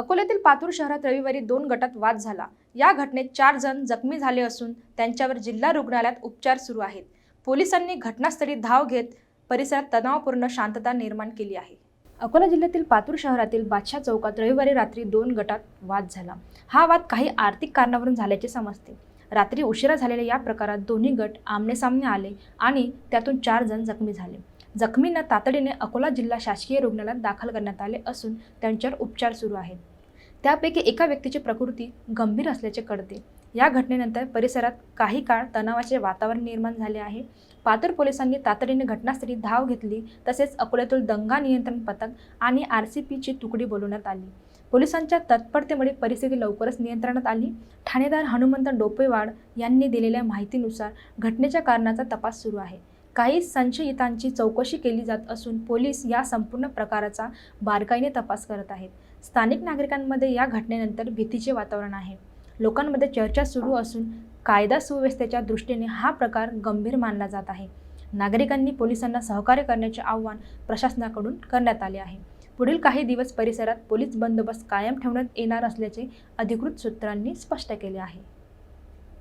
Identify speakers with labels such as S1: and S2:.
S1: अकोल्यातील पातूर शहरात रविवारी दोन गटात वाद झाला. या घटनेत चार जण जखमी झाले असून त्यांच्यावर जिल्हा रुग्णालयात उपचार सुरू आहेत. पोलिसांनी घटनास्थळी धाव घेत परिसरात तणावपूर्ण शांतता निर्माण केली आहे. अकोला जिल्ह्यातील पातूर शहरातील बादशाह चौकात रविवारी रात्री दोन गटात वाद झाला. हा वाद काही आर्थिक कारणावरून झाल्याचे समजते. रात्री उशिरा झालेल्या या प्रकारात दोन्ही गट आमनेसामने आले आणि त्यातून चार जण जखमी झाले. जखमींना तातडीने अकोला जिल्हा शासकीय रुग्णालयात दाखल करण्यात आले असून त्यांच्यावर उपचार सुरू आहेत. त्यापैकी एका व्यक्तीची प्रकृती गंभीर असल्याचे कळते. या घटनेनंतर परिसरात काही काळ तणावाचे वातावरण निर्माण झाले आहे. पातूर पोलिसांनी तातडीने घटनास्थळी धाव घेतली तसेच अकोल्यातील दंगा नियंत्रण पथक आणि आर सी पीची तुकडी बोलवण्यात आली. पोलिसांच्या तत्परतेमुळे परिस्थिती लवकरच नियंत्रणात आली. ठाणेदार हनुमंत डोपेवाड यांनी दिलेल्या माहितीनुसार घटनेच्या कारणाचा तपास सुरू आहे. काही संशयितांची चौकशी केली जात असून पोलीस या संपूर्ण प्रकाराचा बारकाईने तपास करत आहेत. स्थानिक नागरिकांमध्ये या घटनेनंतर भीतीचे वातावरण आहे. लोकांमध्ये चर्चा सुरू असून कायदा सुव्यवस्थेच्या दृष्टीने हा प्रकार गंभीर मानला जात आहे. नागरिकांनी पोलिसांना सहकार्य करण्याचे आव्हान प्रशासनाकडून करण्यात आले आहे. पुढील काही दिवस परिसरात पोलीस बंदोबस्त कायम ठेवण्यात येणार असल्याचे अधिकृत सूत्रांनी स्पष्ट केले आहे.